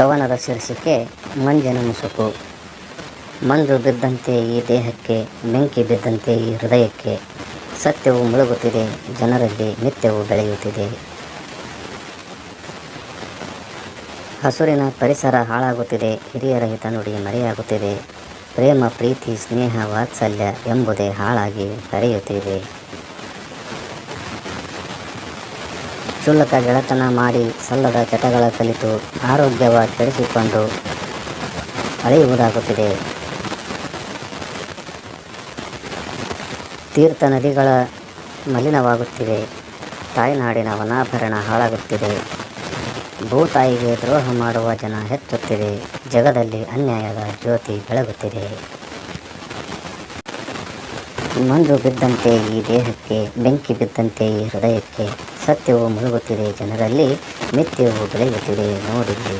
ಕವನದ ಶೀರ್ಷಿಕೆ, ಮಂಜಿನ ಮುಸುಕು. ಮಂಜು ಬಿದ್ದಂತೆ ಈ ದೇಹಕ್ಕೆ, ಬೆಂಕಿ ಬಿದ್ದಂತೆ ಈ ಹೃದಯಕ್ಕೆ ಸತ್ಯವು ಮುಳುಗುತ್ತಿದೆ, ಜನರಲ್ಲಿ ನಿತ್ಯವು ಬೆಳೆಯುತ್ತಿದೆ. ಹಸುರಿನ ಪರಿಸರ ಹಾಳಾಗುತ್ತಿದೆ, ಹಿರಿಯರ ಹಿತನುಡಿ ಮರೆಯಾಗುತ್ತಿದೆ. ಪ್ರೇಮ, ಪ್ರೀತಿ, ಸ್ನೇಹ, ವಾತ್ಸಲ್ಯ ಎಂಬುದೇ ಹಾಳಾಗಿ ಹರಿಯುತ್ತಿದೆ ಕ್ಷುಲ್ಲಕ ಗೆಳೆತನ ಮಾಡಿ ಸಲ್ಲದ ಚಟಗಳ ಕಲಿತು ಆರೋಗ್ಯವ ಕೆಡಿಸಿಕೊಂಡು ಅಳೆಯುವುದಾಗುತ್ತಿದೆ. ತೀರ್ಥ ನದಿಗಳ ಮಲಿನವಾಗುತ್ತಿವೆ. ತಾಯ್ನಾಡಿನ ವನಾಭರಣ ಹಾಳಾಗುತ್ತಿದೆ. ಭೂತಾಯಿಗೆ ದ್ರೋಹ ಮಾಡುವ ಜನ ಹೆಚ್ಚುತ್ತಿದೆ ಜಗದಲ್ಲಿ ಅನ್ಯಾಯದ ಜ್ಯೋತಿ ಬೆಳಗುತ್ತಿದೆ. ಮಂಜು ಬಿದ್ದಂತೆ ಈ ದೇಹಕ್ಕೆ ಬೆಂಕಿ ಬಿದ್ದಂತೆ ಈ ಹೃದಯಕ್ಕೆ ಸತ್ಯವು ಮುಳುಗುತ್ತಿದೆ ಜನರಲ್ಲಿ ಮಿಥ್ಯವು ಬೆಳೆಯುತ್ತಿದೆ ನೋಡಿರಿ